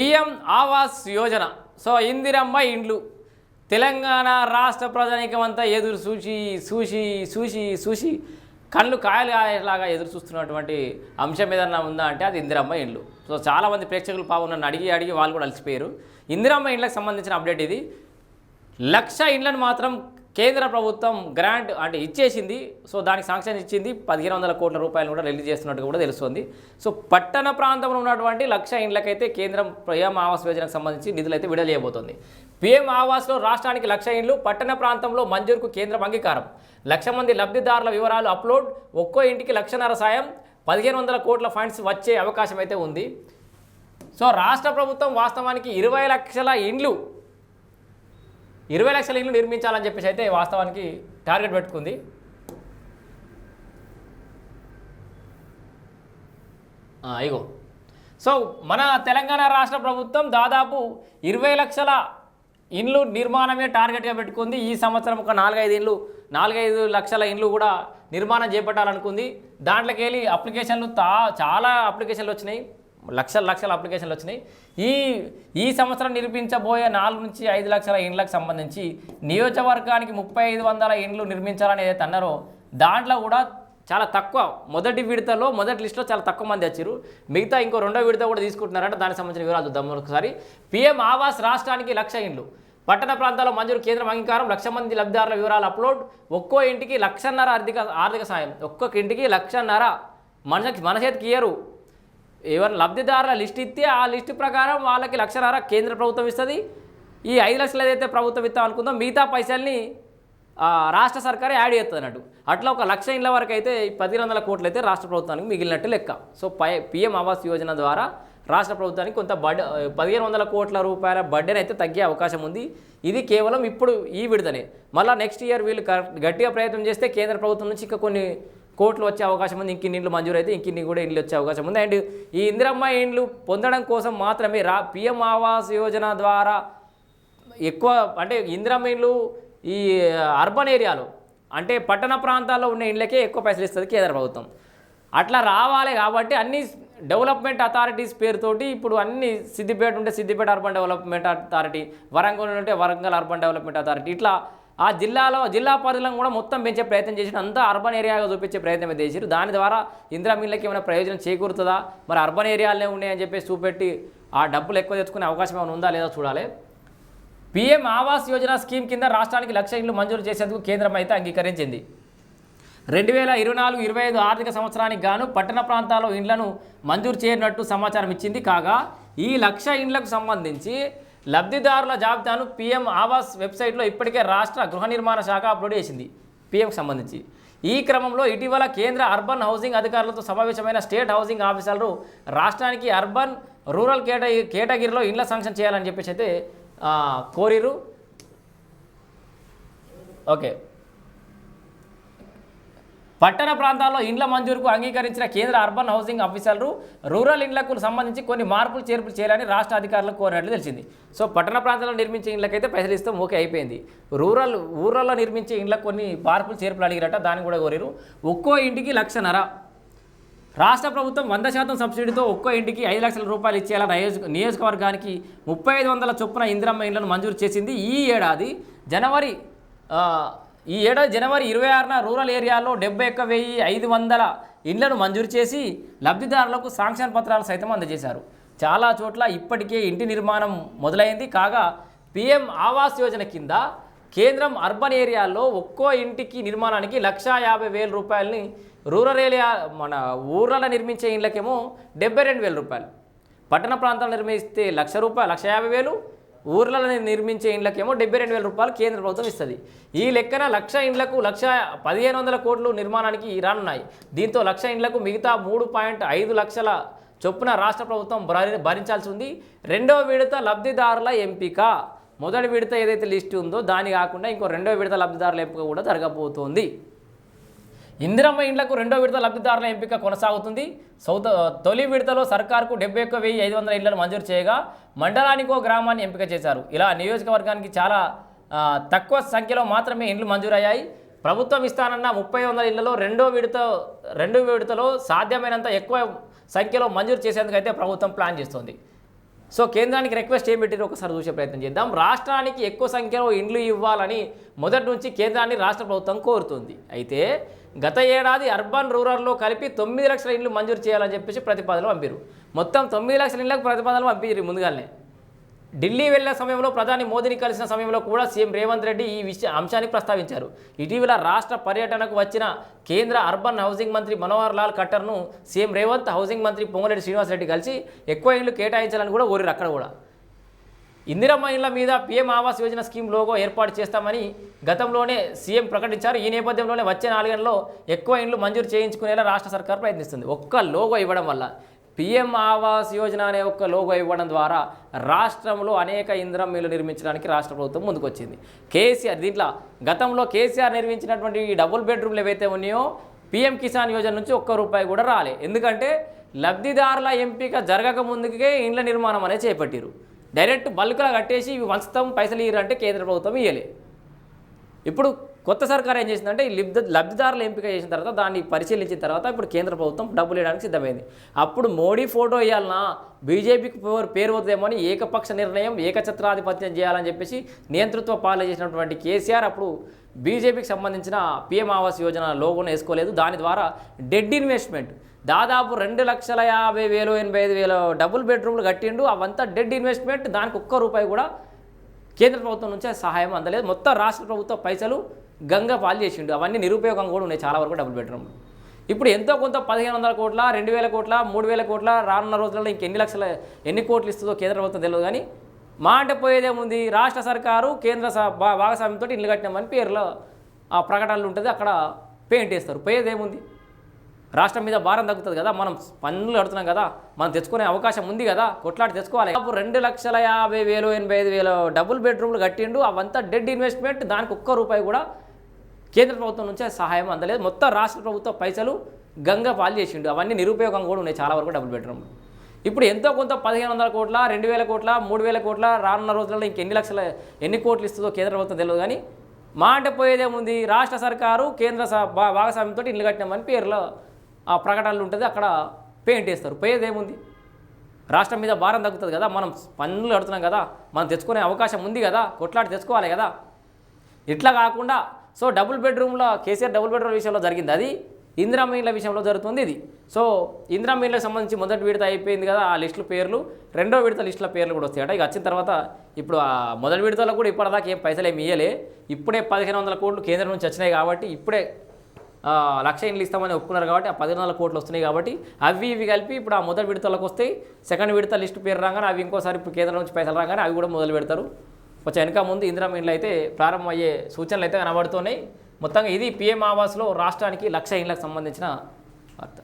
PM Awas Yojana. So Indiramma ఇండ్లు. తెలంగాణ రాష్ట్ర ప్రజానీకం అంతా ఎదురు చూసి చూసి చూసి చూసి కళ్ళు కాయలు కాయలాగా ఎదురు చూస్తున్నటువంటి అంశం ఏదన్నా ఉందా అంటే అది ఇందిరమ్మ ఇండ్లు. సో చాలామంది ప్రేక్షకులు పాపం నన్ను అడిగి అడిగి వాళ్ళు కూడా అలసిపోయారు. ఇందిరమ్మ ఇండ్లకు సంబంధించిన అప్డేట్ ఇది. లక్ష ఇండ్లను మాత్రం కేంద్ర ప్రభుత్వం గ్రాంట్ అంటే ఇచ్చేసింది సో దానికి శాంక్షన్ ఇచ్చింది పదిహేను వందల కోట్ల రూపాయలు కూడా రిలీజ్ చేస్తున్నట్టు కూడా తెలుస్తుంది. సో పట్టణ ప్రాంతంలో ఉన్నటువంటి లక్ష ఇండ్లకైతే కేంద్రం పిఎం ఆవాస్ యోజనకు సంబంధించి నిధులు అయితే విడుదల చేయబోతోంది. పిఎం ఆవాస్లో రాష్ట్రానికి లక్ష ఇండ్లు పట్టణ ప్రాంతంలో మంజూరుకు కేంద్రం అంగీకారం. లక్ష మంది లబ్ధిదారుల వివరాలు అప్లోడ్ ఒక్కో ఇంటికి లక్షన్నర సాయం పదిహేను వందల కోట్ల ఫండ్స్ వచ్చే అవకాశం అయితే ఉంది. సో రాష్ట్ర ప్రభుత్వం వాస్తవానికి ఇరవై లక్షల ఇండ్లు ఇరవై లక్షల ఇల్లు నిర్మించాలని చెప్పేసి అయితే వాస్తవానికి టార్గెట్ పెట్టుకుంది. ఇగో. సో మన తెలంగాణ రాష్ట్ర ప్రభుత్వం దాదాపు ఇరవై లక్షల ఇండ్లు నిర్మాణమే టార్గెట్గా పెట్టుకుంది. ఈ సంవత్సరం ఒక నాలుగైదు ఇండ్లు నాలుగైదు లక్షల ఇండ్లు కూడా నిర్మాణం చేపట్టాలనుకుంది. దాంట్లోకి వెళ్ళి అప్లికేషన్లు తా చాలా అప్లికేషన్లు వచ్చినాయి. లక్షల లక్షల అప్లికేషన్లు వచ్చినాయి. ఈ ఈ సంవత్సరం నిర్మించబోయే నాలుగు నుంచి ఐదు లక్షల ఇండ్లకు సంబంధించి నియోజకవర్గానికి ముప్పై ఐదు వందల ఇండ్లు నిర్మించాలని ఏదైతే అన్నారో దాంట్లో కూడా చాలా తక్కువ మొదటి విడతలో మొదటి లిస్టులో చాలా తక్కువ మంది వచ్చారు. మిగతా ఇంకో రెండో విడత కూడా తీసుకుంటున్నారంటే దానికి సంబంధించిన వివరాలు చూద్దాం ఒకసారి పిఎం ఆవాస్ రాష్ట్రానికి లక్ష ఇండ్లు. పట్టణ ప్రాంతాల్లో మంజూరు కేంద్రం అంగీకారం లక్ష మంది లబ్ధిదారుల వివరాలు అప్లోడ్ ఒక్కో ఇంటికి లక్షన్నర ఆర్థిక ఆర్థిక సాయం ఒక్కొక్క ఇంటికి లక్షన్నర మన మన చేతికి ఇయ్యరు. ఎవరు లబ్ధిదారుల లిస్ట్ ఇస్తే ఆ లిస్ట్ ప్రకారం వాళ్ళకి లక్షన్నర కేంద్ర ప్రభుత్వం ఇస్తుంది. ఈ ఐదు లక్షలు ఏదైతే ప్రభుత్వం ఇస్తాం అనుకుందో మిగతా పైసల్ని రాష్ట్ర సర్కారే యాడ్ చేస్తుంది అన్నట్టు. అట్లా ఒక లక్ష ఇండ్ల వరకు అయితే ఈ పదిహేను వందల కోట్లు అయితే రాష్ట్ర ప్రభుత్వానికి మిగిలినట్టు లెక్క. సో పై పిఎం ఆవాస్ యోజన ద్వారా రాష్ట్ర ప్రభుత్వానికి కొంత బడ్ పదిహేను వందల కోట్ల రూపాయల బడ్డెన్ అయితే తగ్గే అవకాశం ఉంది. ఇది కేవలం ఇప్పుడు ఈ విడుదలే మళ్ళీ నెక్స్ట్ ఇయర్ వీళ్ళు గట్టిగా ప్రయత్నం చేస్తే కేంద్ర ప్రభుత్వం నుంచి ఇంకా కొన్ని కోట్లు వచ్చే అవకాశం ఉంది ఇంకిన్ని ఇండ్లు మంజూరు అయితే ఇంకిన్ని కూడా ఇండ్లు వచ్చే అవకాశం ఉంది. అండ్ ఈ ఇందిరమ్మ ఇండ్లు పొందడం కోసం మాత్రమే రా పిఎం ఆవాస్ యోజన ద్వారా ఎక్కువ అంటే ఇందిరమ్మ ఇండ్లు ఈ అర్బన్ ఏరియాలో అంటే పట్టణ ప్రాంతాల్లో ఉన్న ఇండ్లకే ఎక్కువ పైసలు ఇస్తుంది కేంద్ర ప్రభుత్వం. అట్లా రావాలి కాబట్టి అన్ని డెవలప్మెంట్ అథారిటీస్ పేరుతోటి ఇప్పుడు అన్ని సిద్దిపేట ఉంటే Siddipet urban development authority Warangal ఉంటే వరంగల్ అర్బన్ డెవలప్మెంట్ అథారిటీ ఇట్లా ఆ జిల్లాలో జిల్లా పరిధిలో కూడా మొత్తం పెంచే ప్రయత్నం చేసిన అంతా అర్బన్ ఏరియాగా చూపించే ప్రయత్నం చేశారు దాని ద్వారా ఇందిరా మిల్లకి ఏమైనా ప్రయోజనం చేకూరుతుందా? మరి అర్బన్ ఏరియాలనే ఉన్నాయని చెప్పేసి చూపెట్టి ఆ డబ్బులు ఎక్కువ తెచ్చుకునే అవకాశం ఏమైనా ఉందా లేదా చూడాలి. పీఎం ఆవాస్ యోజన స్కీమ్ కింద రాష్ట్రానికి లక్ష ఇండ్లు మంజూరు చేసేందుకు కేంద్రం అయితే అంగీకరించింది. రెండు వేల ఇరవై నాలుగు ఇరవై ఐదు ఆర్థిక సంవత్సరానికి గాను పట్టణ ప్రాంతాల్లో ఇండ్లను మంజూరు చేయనట్టు సమాచారం ఇచ్చింది. కాగా ఈ లక్ష ఇండ్లకు సంబంధించి లబ్ధిదారుల జాబితాను పీఎం ఆవాస్ వెబ్సైట్లో ఇప్పటికే రాష్ట్ర గృహ నిర్మాణ శాఖ అప్లోడ్ చేసింది పీఎంకి సంబంధించి. ఈ క్రమంలో ఇటీవల కేంద్ర అర్బన్ హౌసింగ్ అధికారులతో సమావేశమైన స్టేట్ హౌసింగ్ ఆఫీసర్లు రాష్ట్రానికి అర్బన్ రూరల్ కేటగి కేటగిరీలో ఇండ్ల శాంక్షన్ చేయాలని చెప్పేసి అయితే కోరిరు ఓకే. పట్టణ ప్రాంతాల్లో ఇండ్ల మంజూరుకు అంగీకరించిన కేంద్ర అర్బన్ హౌసింగ్ ఆఫీసర్లు రూరల్ ఇండ్లకు సంబంధించి కొన్ని మార్పులు చేర్పులు చేయాలని రాష్ట్ర అధికారులకు కోరినట్లు తెలిసింది. సో పట్టణ ప్రాంతాల్లో నిర్మించే ఇండ్లకైతే పైసలు ఇస్తాం ఓకే అయిపోయింది. రూరల్ ఊర్లలో నిర్మించే ఇండ్లకు కొన్ని మార్పులు చేర్పులు అడిగిరట దాన్ని కూడా కోరారు. ఒక్కో ఇంటికి లక్షన్నర. రాష్ట్ర ప్రభుత్వం వంద శాతం సబ్సిడీతో ఒక్కో ఇంటికి ఐదు లక్షల రూపాయలు ఇచ్చేలా నియోజక నియోజకవర్గానికి ముప్పై ఐదు వందల చొప్పున ఇందిరమ్మ ఇండ్లను మంజూరు చేసింది ఈ ఏడాది. జనవరి ఈ ఏడాది జనవరి ఇరవై ఆరున రూరల్ ఏరియాలో డెబ్బై ఒక్క వెయ్యి ఐదు వందల ఇండ్లను మంజూరు చేసి లబ్ధిదారులకు శాంక్షన్ పత్రాలు సైతం అందజేశారు. చాలా చోట్ల ఇప్పటికే ఇంటి నిర్మాణం మొదలైంది. కాగా పిఎం ఆవాస్ యోజన కింద కేంద్రం అర్బన్ ఏరియాల్లో ఒక్కో ఇంటికి నిర్మాణానికి లక్షా యాభై వేల రూపాయలని రూరల్ ఏరియా మన ఊర్లలో నిర్మించే ఇండ్లకేమో డెబ్బై రెండు వేల రూపాయలు. పట్టణ ప్రాంతాలు నిర్మిస్తే లక్ష రూపాయలు లక్ష యాభై వేలు ఊర్లలో నిర్మించే ఇండ్లకేమో డెబ్బై రెండు వేల రూపాయలు కేంద్ర ప్రభుత్వం ఇస్తుంది. ఈ లెక్కన లక్ష ఇండ్లకు లక్ష పదిహేను వందల కోట్లు నిర్మాణానికి రానున్నాయి. దీంతో లక్ష ఇండ్లకు మిగతా మూడు పాయింట్ ఐదు లక్షల చొప్పున రాష్ట్ర ప్రభుత్వం భరి- భరించాల్సి ఉంది. రెండవ విడత లబ్ధిదారుల ఎంపిక. మొదటి విడత ఏదైతే లిస్ట్ ఉందో దాని కాకుండా ఇంకో రెండవ విడత లబ్ధిదారుల ఎంపిక కూడా జరగబోతోంది. ఇందిరమ్మ ఇండ్లకు రెండో విడత లబ్ధిదారుల ఎంపిక కొనసాగుతుంది. సౌత తొలి విడతలో సర్కార్కు డెబ్బై ఒక్క వెయ్యి ఐదు వందల ఇళ్ళను మంజూరు చేయగా మండలానికో గ్రామాన్ని ఎంపిక చేశారు. ఇలా నియోజకవర్గానికి చాలా తక్కువ సంఖ్యలో మాత్రమే ఇండ్లు మంజూరయ్యాయి. ప్రభుత్వం ఇస్తానన్న ముప్పై వందల ఇళ్ళలో రెండో విడత రెండో విడతలో సాధ్యమైనంత ఎక్కువ సంఖ్యలో మంజూరు చేసేందుకైతే ప్రభుత్వం ప్లాన్ చేస్తుంది. సో కేంద్రానికి రిక్వెస్ట్ ఏం పెట్టారు ఒకసారి చూసే ప్రయత్నం చేద్దాం. రాష్ట్రానికి ఎక్కువ సంఖ్యలో ఇండ్లు ఇవ్వాలని మొదటి నుంచి కేంద్రాన్ని రాష్ట్ర ప్రభుత్వం కోరుతుంది. అయితే గత ఏడాది అర్బన్ రూరల్లో కలిపి తొమ్మిది లక్షల ఇండ్లు మంజూరు చేయాలని చెప్పేసి ప్రతిపాదనలు పంపారు మొత్తం తొమ్మిది లక్షల ఇండ్లకు ప్రతిపాదనలు పంపించారు ముందుగానే. ఢిల్లీ వెళ్ళిన సమయంలో ప్రధాని మోదీని కలిసిన సమయంలో కూడా సీఎం రేవంత్ రెడ్డి ఈ విషయ అంశాన్ని ప్రస్తావించారు. ఇటీవల రాష్ట్ర పర్యటనకు వచ్చిన కేంద్ర అర్బన్ హౌసింగ్ మంత్రి మనోహర్ లాల్ ఖట్టర్ను సీఎం రేవంత్ హౌసింగ్ మంత్రి పొంగులేటి శ్రీనివాసరెడ్డి కలిసి ఎక్కువ ఇండ్లు కేటాయించాలని కూడా కోరారు అక్కడ కూడా. ఇందిరమ్మ ఇళ్ళ మీద PM Awas Yojana scheme logo ఏర్పాటు చేస్తామని గతంలోనే సీఎం ప్రకటించారు. ఈ నేపథ్యంలోనే వచ్చే నాలుగేళ్ళలో ఎక్కువ ఇండ్లు మంజూరు చేయించుకునేలా రాష్ట్ర సర్కార్ ప్రయత్నిస్తుంది. ఒక్క లోగో ఇవ్వడం వల్ల పీఎం ఆవాస్ యోజన అనే ఒక లోగో ఇవ్వడం ద్వారా రాష్ట్రంలో అనేక ఇంద్రం ఇల్లు నిర్మించడానికి రాష్ట్ర ప్రభుత్వం ముందుకొచ్చింది. కేసీఆర్ దీంట్లో గతంలో కేసీఆర్ నిర్మించినటువంటి ఈ డబుల్ బెడ్రూమ్లు ఏవైతే ఉన్నాయో పీఎం కిసాన్ యోజన నుంచి ఒక్క రూపాయి కూడా రాలే. ఎందుకంటే లబ్ధిదారుల ఎంపిక జరగక ముందుకే ఇండ్ల నిర్మాణం అనేది చేపట్టారు డైరెక్ట్ బల్క్లా కట్టేసి ఇవి వంచుతాం పైసలు ఇయ్యారంటే కేంద్ర ప్రభుత్వం ఇయ్యలే. ఇప్పుడు కొత్త సర్కార్ ఏం చేసిందంటే ఈ లబ్ధ లబ్ధిదారుల ఎంపిక చేసిన తర్వాత దాన్ని పరిశీలించిన తర్వాత ఇప్పుడు కేంద్ర ప్రభుత్వం డబ్బులు వేయడానికి సిద్ధమైంది. అప్పుడు మోడీ ఫోటో వేయాలన్నా బీజేపీకి పేరు పేరు వద్దేమో అని ఏకపక్ష నిర్ణయం ఏకఛత్రాధిపత్యం చేయాలని చెప్పేసి నియంతృత్వ పాలన చేసినటువంటి కేసీఆర్ అప్పుడు బీజేపీకి సంబంధించిన పీఎం ఆవాస్ యోజన లోగోను వేసుకోలేదు. దాని ద్వారా డెడ్ ఇన్వెస్ట్మెంట్ దాదాపు రెండు లక్షల యాభై వేలు ఎనభై ఐదు వేల డబుల్ బెడ్రూమ్లు కట్టిండు. అవంతా డెడ్ ఇన్వెస్ట్మెంట్. దానికి ఒక్క రూపాయి కూడా కేంద్ర ప్రభుత్వం నుంచే సహాయం అందలేదు. మొత్తం రాష్ట్ర ప్రభుత్వ పైసలు గంగ పాలు చేసిండు. అవన్నీ నిరుపయోగం కూడా ఉన్నాయి. చాలా వరకు డబుల్ బెడ్రూమ్లు ఇప్పుడు ఎంతో కొంత పదిహేను వందల కోట్ల రెండు వేల కోట్ల మూడు వేల కోట్ల రానున్న రోజులలో ఇంకెన్ని లక్షల ఎన్ని కోట్లు ఇస్తుందో కేంద్ర ప్రభుత్వం తెలియదు కానీ మా అంటే పోయేదేముంది రాష్ట్ర సర్కారు కేంద్ర స- భాగస్వామ్యంతో ఇల్లు కట్టినామని పేర్లో ఆ ప్రకటనలు ఉంటుంది. అక్కడ పెయింట్ వేస్తారు. పోయేదేముంది రాష్ట్రం మీద భారం తగ్గుతుంది కదా. మనం పన్నులు కడుతున్నాం కదా. మనం తెచ్చుకునే అవకాశం ఉంది కదా. కొట్లాడి తెచ్చుకోవాలి. అప్పుడు రెండు లక్షల యాభై వేలు ఎనభై ఐదు వేలు డబుల్ బెడ్రూమ్లు కట్టిండు. అవంతా డెడ్ ఇన్వెస్ట్మెంట్. దానికి ఒక్క రూపాయి కూడా కేంద్ర ప్రభుత్వం నుంచే సహాయం అందలేదు. మొత్తం రాష్ట్ర ప్రభుత్వ పైసలు గంగ పాలు చేసిండు. అవన్నీ నిరుపయోగం కూడా ఉన్నాయి. చాలా వరకు డబుల్ బెడ్రూమ్లు. ఇప్పుడు ఎంతో కొంత పదిహేను వందల కోట్ల రెండు వేల కోట్ల మూడు వేల కోట్ల రానున్న రోజులలో ఇంకెన్ని లక్షల ఎన్ని కోట్లు ఇస్తుందో కేంద్ర ప్రభుత్వం తెలియదు కానీ మా అంటే పోయేదేముంది రాష్ట్ర సర్కారు కేంద్ర భాగస్వామ్యంతో ఇల్లు కట్టినామని పేరులో ఆ ప్రకటనలు ఉంటుంది. అక్కడ పెయింట్ వేస్తారు. పోయేదేముంది రాష్ట్రం మీద భారం తగ్గుతుంది కదా. మనం పన్నులు కడుతున్నాం కదా. మనం తెచ్చుకునే అవకాశం ఉంది కదా. కొట్లాడి తెచ్చుకోవాలి కదా. ఇట్లా కాకుండా సో డబుల్ బెడ్రూమ్లో కేసీఆర్ డబుల్ బెడ్రూమ్ విషయంలో జరిగింది. అది ఇందిరా మీన్ల విషయంలో జరుగుతుంది ఇది. సో ఇందిరా మీన్లకు సంబంధించి మొదటి విడత అయిపోయింది కదా ఆ లిస్టుల పేర్లు. రెండో విడత లిస్టుల పేర్లు కూడా వస్తాయట. ఇక వచ్చిన తర్వాత ఇప్పుడు ఆ మొదటి విడతలో కూడా ఇప్పటిదాకా ఏం పైసలు ఏమి ఇయ్యలే. ఇప్పుడే పదిహేను వందల కోట్లు కేంద్రం నుంచి వచ్చినాయి కాబట్టి ఇప్పుడే లక్ష ఇండ్లు ఇస్తామని ఒప్పుకున్నారు కాబట్టి ఆ పదిహేను వందల కోట్లు వస్తున్నాయి కాబట్టి అవి ఇవి కలిపి ఇప్పుడు ఆ మొదటి విడతలకు వస్తాయి సెకండ్ విడత లిస్టు పేరు రాగానే అవి ఇంకోసారి ఇప్పుడు కేంద్రం నుంచి పైసలు రాగానే అవి కూడా మొదలు పెడతారు. కొంచెం వెనక ముందు ఇందిరా ఇండ్లు అయితే ప్రారంభమయ్యే సూచనలు అయితే కనబడుతున్నాయి. మొత్తంగా ఇది పిఎం ఆవాస్లో రాష్ట్రానికి లక్ష ఇండ్లకు సంబంధించిన వార్త.